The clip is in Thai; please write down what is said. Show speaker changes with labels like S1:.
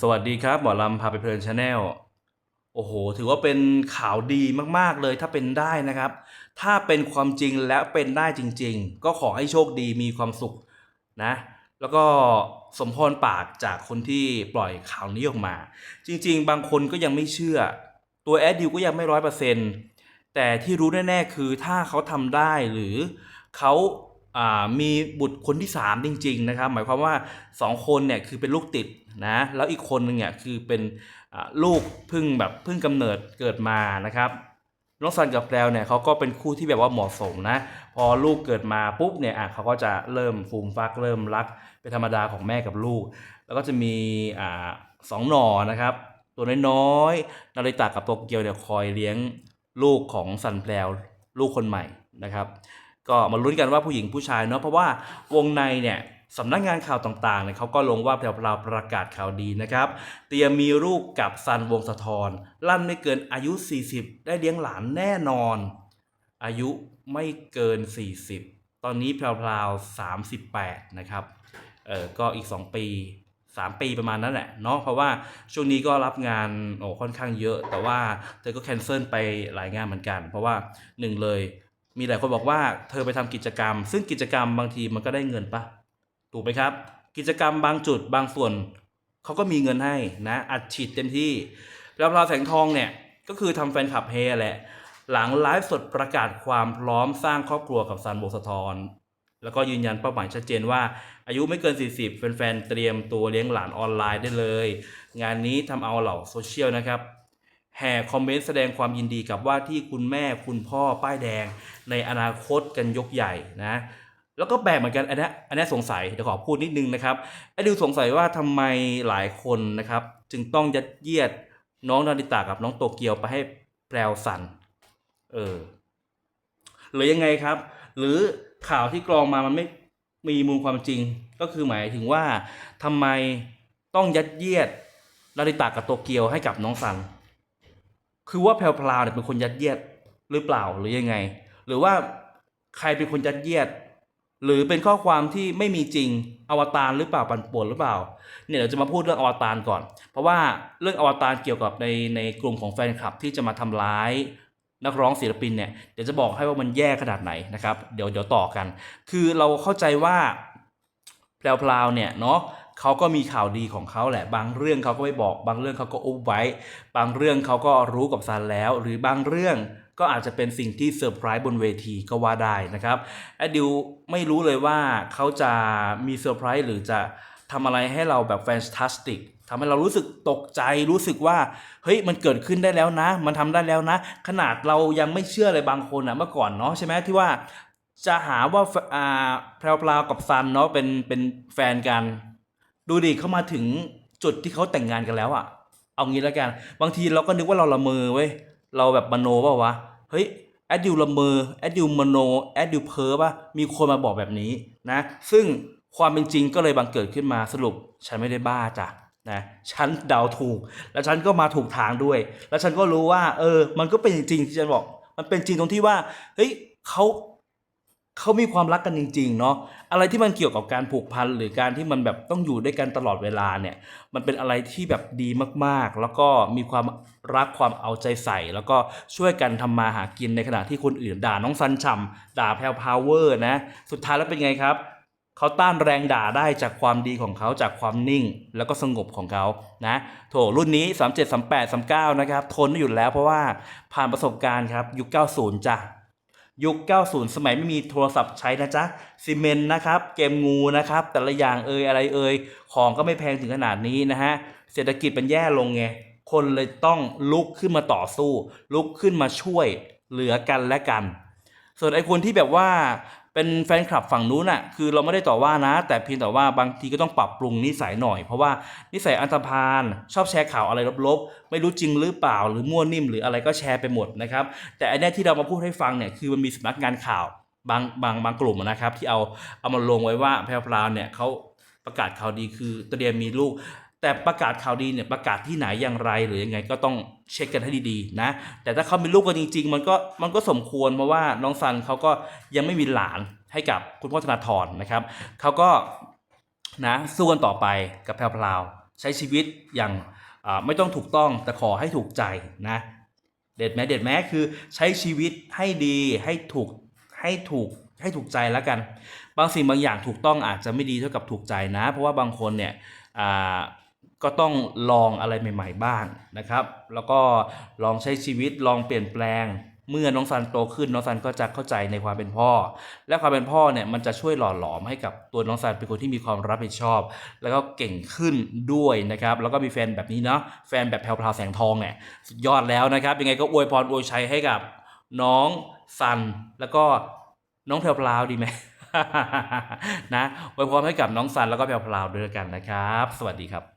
S1: สวัสดีครับหมอลำพาไปเพลินชาแนลโอ้โห ถือว่าเป็นข่าวดีมากๆเลยถ้าเป็นได้นะครับ ถ้าเป็นความจริงและเป็นได้จริง ๆ ก็ขอให้โชคดีมีความสุขนะ แล้วก็สมพรปากจากคนที่ปล่อยข่าวนี้ออกมา จริง ๆ บางคนก็ยังไม่เชื่อ ตัวแอดดิวก็ยังไม่ร้อยเปอร์เซ็นต์แต่ที่รู้แน่ๆคือถ้าเขาทำได้หรือเขาอ่า มีบุตรคนที่ 3 จริง ๆ นะครับ หมายความว่า 2 คนเนี่ยคือเป็นลูกติดนะแล้วอีกคนนึงเนี่ยคือเป็นลูกเพึ่งแบบเพึ่งกำเนิดเกิดมานะครับน้องซันกับแพรวเนี่ยเขาก็เป็นคู่ที่แบบว่าเหมาะสมนะ พอลูกเกิดมาปุ๊บเนี่ยอะเขาก็จะเริ่มฟูมฟักเริ่มรักเป็นธรรมดาของแม่กับลูก แล้วก็จะมีอ่าสองหน่อนะครับ ตัวน้อยๆนาริตะกับโตเกียวเนี่ยคอยเลี้ยงลูกของซันแพรวลูกคนใหม่นะครับ ก็มาลุ้นกันว่าผู้หญิงผู้ชายเนาะเพราะว่าวงในเนี่ยสำนักงานข่าวต่างๆเนี่ยเขาก็ลงว่าแพรวๆประกาศข่าวดีนะครับ เตรียมมีลูกกับซันวงสะทรลั่นไม่เกินอายุ 40 ได้เลี้ยงหลานแน่นอน อายุไม่เกิน 40 ตอนนี้แพรวๆ38 นะครับเออก็อีก 2 ปี 3 ปีประมาณนั้นแหละเนาะเพราะว่าช่วงนี้ก็รับงานโอ้ค่อนข้างเยอะ แต่ว่าเธอก็แคนเซิลไปหลายงานเหมือนกัน เพราะว่าหนึ่งเลย มีหลายคนบอกว่าเธอไปทำกิจกรรม ซึ่งกิจกรรมบางทีมันก็ได้เงินปะถูกไหมครับ กิจกรรมบางจุดบางส่วนเขาก็มีเงินให้นะอัดฉีดเต็มที่แล้วพราแสงทองเนี่ยก็คือทำแฟนคลับเฮแหละ หลังไลฟ์สดประกาศความพร้อมสร้างครอบครัวกับซันโบสะทอนแล้วก็ยืนยันเป้าหมายชัดเจนว่า อายุไม่เกิน 40 แฟนๆเตรียมตัวเลี้ยงหลานออนไลน์ได้เลย งานนี้ทำเอาเหล่าโซเชียลนะครับ แห่คอมเมนต์แสดงความยินดีกับว่าที่คุณแม่คุณพ่อป้ายแดงในอนาคตกันยกใหญ่นะแล้วก็แปลกเหมือนกันอันนี้อันนี้สงสัยเดี๋ยวขอพูดนิดนึงนะครับไอ้ดิวสงสัยว่าทำไมหลายคนนะครับ จึงต้องยัดเยียดน้องนาริตากับน้องโตเกียวไปให้แปลสันเออหรือยังไงครับ หรือข่าวที่กรองมามันไม่มีมูลความจริง ก็คือหมายถึงว่าทำไมต้องยัดเยียดนาริตากับโตเกียวให้กับน้องสัน คือว่าแพรวพราวเนี่ยเป็นคนยัดเยียดหรือเปล่าหรือยังไง หรือว่าใครเป็นคนยัดเยียด หรือเป็นข้อความที่ไม่มีจริงอวตารหรือเปล่าปั่นป่วนหรือเปล่า เนี่ยเราจะมาพูดเรื่องอวตารก่อน เพราะว่าเรื่องอวตารเกี่ยวกับในในกลุ่มของแฟนคลับที่จะมาทำร้ายนักร้องศิลปินเนี่ยเดี๋ยวจะบอกให้ว่ามันแย่ขนาดไหนนะครับ เดี๋ยวเดี๋ยวต่อกัน คือเราเข้าใจว่าแพรวๆเนี่ยเนาะ เขาก็มีข่าวดีของเขาแหละ บางเรื่องเขาก็ไม่บอก บางเรื่องเขาก็อุบไว้ บางเรื่องเขาก็รู้กับซันแล้ว หรือบางเรื่องก็อาจจะเป็นสิ่งที่เซอร์ไพรส์บนเวทีก็ว่าได้นะครับแอดดิวไม่รู้เลยว่าเขาจะมีเซอร์ไพรส์หรือจะทำอะไรให้เราแบบแฟนตาสติกทำให้เรารู้สึกตกใจรู้สึกว่า เฮ้ยมันเกิดขึ้นได้แล้วนะ มันทำได้แล้วนะ ขนาดเรายังไม่เชื่อเลยบางคนอะเมื่อก่อนเนาะใช่ไหมที่ว่าจะหาว่าแฟอ่าแพรวๆกับซันเนาะเป็นเป็นแฟนกัน ดูดิเขามาถึงจุดที่เขาแต่งงานกันแล้วอะเอางี้แล้วกัน บางทีเราก็นึกว่าเราละเมอเว้ย เราแบบมโนเปล่าวะ เฮ้ยแอดดิวละเมอแอดดิวมโนแอดดิวเพ้อป่ะ มีคนมาบอกแบบนี้นะ ซึ่งความเป็นจริงก็เลยบังเกิดขึ้นมาสรุป ฉันไม่ได้บ้าจ้ะนะฉันเดาถูก แล้วฉันก็มาถูกทางด้วย แล้วฉันก็รู้ว่า เออ มันก็เป็นจริงที่ฉันบอก มันเป็นจริงตรงที่ว่า เฮ้ยเขา เขามีความรักกันจริงๆเนาะอะไรที่มันเกี่ยวกับการผูกพันหรือการที่มันแบบต้องอยู่ด้วยกันตลอดเวลาเนี่ย มันเป็นอะไรที่แบบดีมากๆ แล้วก็มีความรักความเอาใจใส่ แล้วก็ช่วยกันทำมาหากินในขณะที่คนอื่นด่าน้องซันฉ่ำด่าแพลวพาวเวอร์นะสุดท้ายแล้วเป็นไงครับเขาต้านแรงด่าได้จากความดีของเขาจากความนิ่ง แล้วก็สงบของเขานะโถรุ่นนี้ 37 38 39 นะครับ ทนไม่หยุดแล้วเพราะว่าผ่านประสบการณ์ครับยุค90จ้ะ ยุค 90 สมัยไม่มีโทรศัพท์ใช้นะจ๊ะซีเมนต์นะครับ เกมงูนะครับ แต่ละอย่างเอ่ยอะไรเอ่ยของก็ไม่แพงถึงขนาดนี้นะฮะ เศรษฐกิจมันแย่ลงไง คนเลยต้องลุกขึ้นมาต่อสู้ ลุกขึ้นมาช่วยเหลือกันและกัน ส่วนไอ้คนที่แบบว่า เป็นแฟนคลับฝั่งนู้นน่ะคือเราไม่ได้ต่อว่านะ แต่เพียงแต่ว่าบางทีก็ต้องปรับปรุงนิสัยหน่อย เพราะว่านิสัยอันธพาลชอบแชร์ข่าวอะไรลบๆ ไม่รู้จริงหรือเปล่า หรือมั่วนิ่มหรืออะไรก็แชร์ไปหมดนะครับแต่อันเนี้ยที่เรามาพูดให้ฟังเนี่ยคือมันมีสำนักงานข่าวบางบางบางกลุ่มนะครับที่เอาเอามาลงไว้ว่าแพรวพราวเนี่ยเขาประกาศข่าวดีคือเตรียมมีลูก แต่ประกาศข่าวดีเนี่ยประกาศที่ไหนอย่างไรหรือยังไงก็ต้องเช็คกันให้ดีๆนะ แต่ถ้าเขามีลูกกันจริง ๆ มันก็มันก็สมควรเพราะว่าน้องซันเขาก็ยังไม่มีหลานให้กับคุณพ่อธนาธรนะครับเขาก็นะสู้กันต่อไปกับแพรวพราวใช้ชีวิตอย่างไม่ต้องถูกต้องแต่ขอให้ถูกใจนะเด็ดไหมเด็ดไหมคือใช้ชีวิตให้ดีให้ถูกให้ถูกให้ถูกใจแล้วกัน บางสิ่งบางอย่างถูกต้องอาจจะไม่ดีเท่ากับถูกใจนะ เพราะว่าบางคนเนี่ยอ่า ก็ต้องลองอะไรใหม่ ๆ บ้างนะครับ แล้วก็ลองใช้ชีวิตลองเปลี่ยนแปลง เมื่อน้องซันโตขึ้นน้องซันก็จะเข้าใจในความเป็นพ่อ และความเป็นพ่อเนี่ยมันจะช่วยหล่อหลอมให้กับตัวน้องซันเป็นคนที่มีความรับผิดชอบ แล้วก็เก่งขึ้นด้วยนะครับ แล้วก็มีแฟนแบบนี้เนาะแฟนแบบแพรวๆแสงทองเนี่ยสุดยอดแล้วนะครับ ยังไงก็อวยพรอวยชัยให้กับน้องซันแล้วก็น้องแพรวๆดีไหมนะอวยพรให้กับน้องซันแล้วก็แพรวๆด้วยกันนะครับ สวัสดีครับ